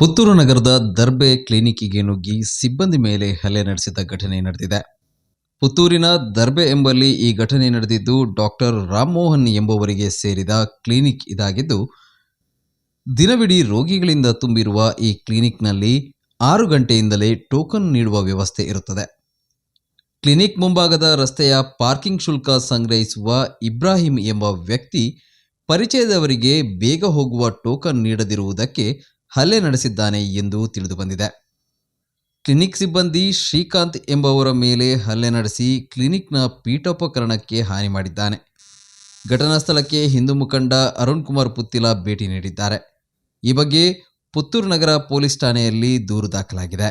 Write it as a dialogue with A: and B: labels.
A: ಪುತ್ತೂರು ನಗರದ ದರ್ಬೆ ಕ್ಲಿನಿಕ್ಕಿಗೆ ನುಗ್ಗಿ ಸಿಬ್ಬಂದಿ ಮೇಲೆ ಹಲ್ಲೆ ನಡೆಸಿದ ಘಟನೆ ನಡೆದಿದೆ. ಪುತ್ತೂರಿನ ದರ್ಬೆ ಎಂಬಲ್ಲಿ ಈ ಘಟನೆ ನಡೆದಿದ್ದು, ಡಾಕ್ಟರ್ ರಾಮ್ಮೋಹನ್ ಎಂಬುವರಿಗೆ ಸೇರಿದ ಕ್ಲಿನಿಕ್ ಇದಾಗಿದ್ದು, ದಿನವಿಡೀ ರೋಗಿಗಳಿಂದ ತುಂಬಿರುವ ಈ ಕ್ಲಿನಿಕ್ನಲ್ಲಿ ಆರು ಗಂಟೆಯಿಂದಲೇ ಟೋಕನ್ ನೀಡುವ ವ್ಯವಸ್ಥೆ ಇರುತ್ತದೆ. ಕ್ಲಿನಿಕ್ ಮುಂಭಾಗದ ರಸ್ತೆಯ ಪಾರ್ಕಿಂಗ್ ಶುಲ್ಕ ಸಂಗ್ರಹಿಸುವ ಇಬ್ರಾಹಿಂ ಎಂಬ ವ್ಯಕ್ತಿ ಪರಿಚಯದವರಿಗೆ ಬೇಗ ಹೋಗುವ ಟೋಕನ್ ನೀಡದಿರುವುದಕ್ಕೆ ಹಲ್ಲೆ ನಡೆಸಿದ್ದಾನೆ ಎಂದು ತಿಳಿದುಬಂದಿದೆ ಕ್ಲಿನಿಕ್ ಸಿಬ್ಬಂದಿ ಶ್ರೀಕಾಂತ್ ಎಂಬವರ ಮೇಲೆ ಹಲ್ಲೆ ನಡೆಸಿ ಕ್ಲಿನಿಕ್ನ ಪೀಠೋಪಕರಣಕ್ಕೆ ಹಾನಿ ಮಾಡಿದ್ದಾನೆ. ಘಟನಾ ಸ್ಥಳಕ್ಕೆ ಹಿಂದೂ ಮುಖಂಡ ಅರುಣ್ ಕುಮಾರ್ ಪುತ್ತಿಲ ಭೇಟಿ ನೀಡಿದ್ದಾರೆ. ಈ ಬಗ್ಗೆ ಪುತ್ತೂರು ನಗರ ಪೊಲೀಸ್ ಠಾಣೆಯಲ್ಲಿ ದೂರು ದಾಖಲಾಗಿದೆ.